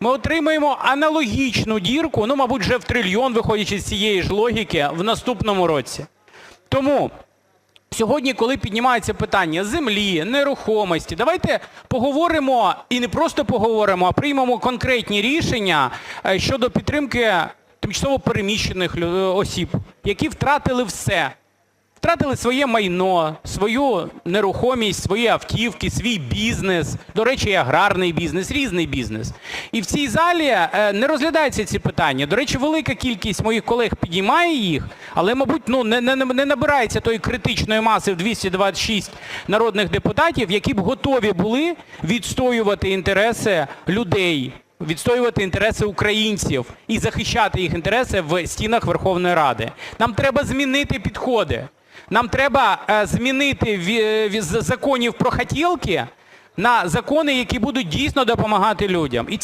ми отримаємо аналогічну дірку, ну, мабуть, вже в трильйон, виходячи з цієї ж логіки, в наступному році. Тому сьогодні, коли піднімається питання землі, нерухомості, давайте поговоримо і не просто поговоримо, а приймемо конкретні рішення е, щодо підтримки тимчасово переміщених лю- осіб, які втратили все. Втратили своє майно, свою нерухомість, свої автівки, свій бізнес, до речі, аграрний бізнес, різний бізнес. І в цій залі е, не розглядаються ці питання. До речі, велика кількість моїх колег підіймає їх, але, мабуть, ну, не, не, не набирається тої критичної маси в 226 народних депутатів, які б готові були відстоювати інтереси людей, відстоювати інтереси українців і захищати їх інтереси в стінах Верховної Ради. Нам треба змінити підходи. Нам треба е, змінити ві- з законів про "хотєлки" на закони, які будуть дійсно допомагати людям.